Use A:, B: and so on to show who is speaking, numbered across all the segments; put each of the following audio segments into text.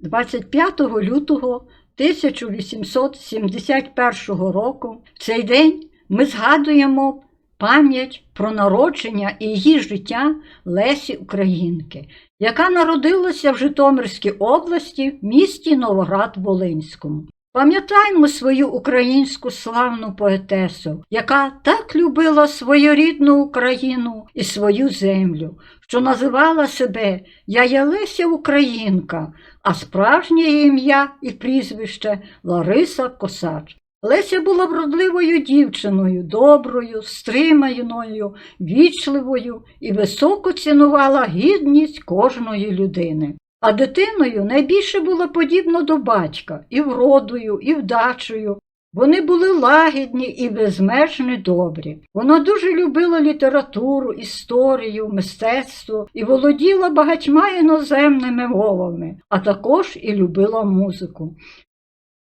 A: 25 лютого 1871 року в цей день ми згадуємо пам'ять про народження і її життя Лесі Українки, яка народилася в Житомирській області в місті Новоград-Волинському. Пам'ятаємо свою українську славну поетесу, яка так любила свою рідну Україну і свою землю, що називала себе Я є Леся Українка, а справжнє ім'я і прізвище Лариса Косач. Леся була вродливою дівчиною, доброю, стриманою, вічливою і високо цінувала гідність кожної людини. А дитиною найбільше було подібно до батька і вродою, і вдачею. Вони були лагідні і безмежно добрі. Вона дуже любила літературу, історію, мистецтво і володіла багатьма іноземними мовами, а також і любила музику.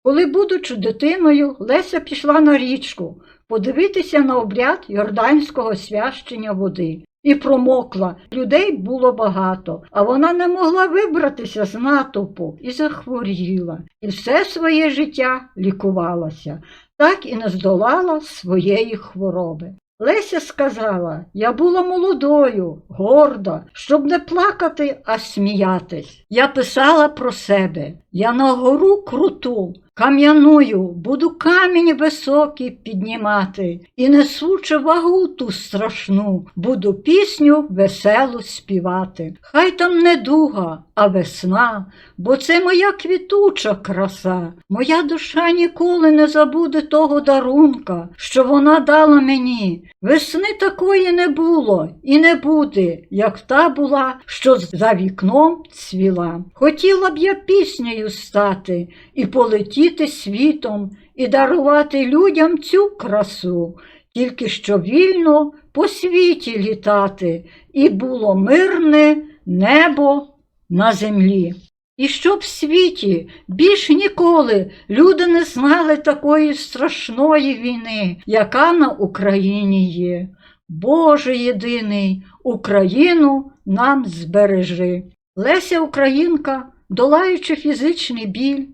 A: Коли, будучи дитиною, Леся пішла на річку подивитися на обряд йорданського священня води. І промокла. Людей було багато, а вона не могла вибратися з натовпу і захворіла, і все своє життя лікувалася, так і не здолала своєї хвороби. Леся сказала, я була молодою, горда, щоб не плакати, а сміятись. Я писала про себе, я на гору круту, кам'яною буду камінь високий піднімати, і несучи вагу ту страшну, буду пісню веселу співати. Хай там не дуга, а весна, бо це моя квітуча краса. Моя душа ніколи не забуде того дарунка, що вона дала мені. Весни такої не було і не буде, як та була, що за вікном цвіла. Хотіла б я піснею стати і полетіти світом, і дарувати людям цю красу, тільки що вільно по світі літати, і було мирне небо на землі. І щоб в світі більш ніколи люди не знали такої страшної війни, яка на Україні є. Боже єдиний, Україну нам збережи. Леся Українка, долаючи фізичний біль,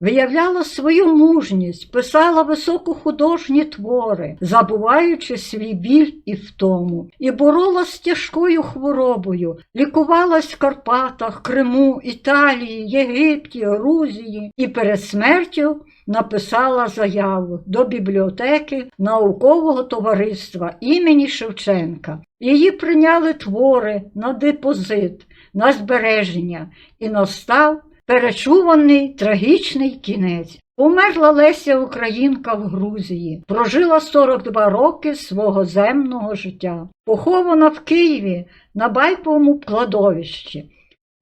A: виявляла свою мужність, писала високохудожні твори, забуваючи свій біль і втому, і боролась з тяжкою хворобою, лікувалась в Карпатах, Криму, Італії, Єгипті, Грузії і перед смертю написала заяву до бібліотеки наукового товариства імені Шевченка. Її прийняли твори на депозит, на збереження, і настав перечуваний трагічний кінець. Померла Леся Українка в Грузії, прожила 42 роки свого земного життя, похована в Києві на байковому кладовищі.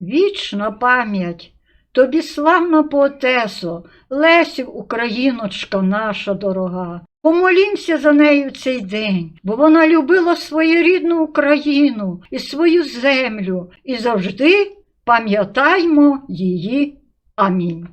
A: Вічна пам'ять, тобі славна поетесо, Лесю, Україночка наша дорога. Помолімся за нею цей день, бо вона любила свою рідну Україну і свою землю, і завжди пам'ятаймо її. Амінь.